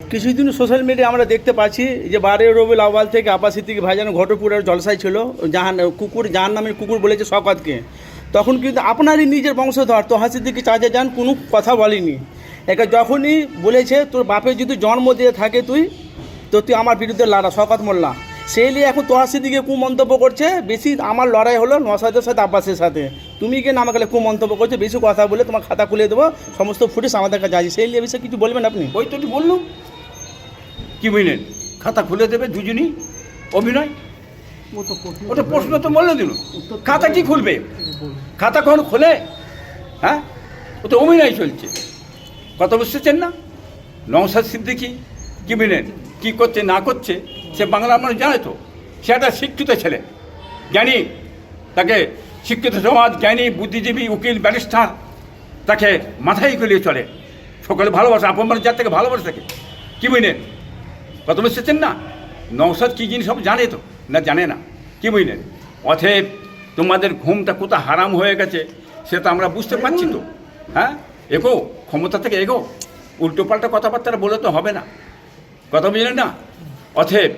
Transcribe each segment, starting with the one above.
কিছুদিন social media আমরা দেখতে পাচ্ছি যে বারে রবিউল আওয়াল থেকে আপাসি থেকে ভাইজান ঘটপুরের জলসায় ছিল। জাহান, কুকুর, জাহান নামের কুকুর বলেছে শকতকে তখন কিন্তু আপনারই নিজের বংশধর তো হাসি দিকে চাচা যান কোনো কথা বলেনি। একে যখনই বলেছে, তোর বাপের যদি জন্ম দিয়ে থাকে তুই, তো তুই আমার বিরুদ্ধে লড়া শকত মোল্লা। সেই নিয়ে এখন তোহাসি দিকে কু মন্তব্য করছে বেশি আমার লড়াই হলো নসাদের সাথে আব্বাসের সাথে। তুমি কেন আমাকে কু মন্তব্য করছ বেশি কথা বলে তোমার খাতা খুলে দেবো সমস্ত ফুটেজ আমাদের কাছে আছে। সেই নিয়ে বিষয়ে কিছু বলবেন আপনি? ওই তো একটু বললুম। কি বুঝলেন খাতা খুলে দেবে দুজনই? অভিনয়? ওটা প্রশ্ন তো বলল দিল। খাতা কি খুলবে? খাতা কখন খোলে? হ্যাঁ? ও তো অভিনয় চলছে। কথা বুঝতেছেন না? নওসাদ সিদ্দিকি কি বুঝলেন কী করছে না করছে? সে বাংলা মানুষ জানে তো। সে একটা শিক্ষিত ছেলে। জ্ঞানী, তাকে শিক্ষিত সমাজ, জ্ঞানী, বুদ্ধিজীবী, উকিল, ব্যারিস্টার, তাকে মাথায় গলিয়ে চলে। সকলে ভালোবাসে, আপন মানুষ যার থেকে ভালোবাসে থাকে কী বুঝলেন? কথা বুঝতেছেন না? নওসাদ কী জিনিস সব জানে তো? না, জানে না। কী বুঝলেন? অথব তোমাদের ঘুমটা কোথা হারাম হয়ে গেছে সেটা আমরা বুঝতে পারছি তো। হ্যাঁ? এগো, ক্ষমতা থেকে এগো। উল্টো পাল্টা কথাবার্তা বলে তো হবে না। কথা বুঝলেন না? অথব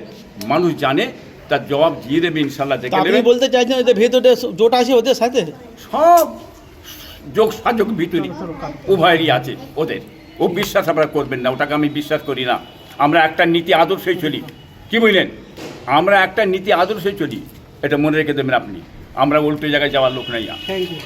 মানুষ জানে তার জবাব দিয়ে দেবে ইনশাল্লাহ দেখে আপনি দেবে বলতে চাইছেন ওদের ভেতরে জোট আছে ওদের সাথে? সব যোগ সাযোগ ভিতরি উভয়েরই আছে ওদের। ও বিশ্বাস আমরা করবেন না ওটাকে আমি বিশ্বাস করি না। আমরা একটা নীতি আদর্শে চলি। কি বুঝলেন আমরা একটা নীতি আদর্শে চলি। এটা মনে রেখে দেবেন আপনি। আমরা উল্টো জায়গায় যাওয়ার লোক নাই। Thank you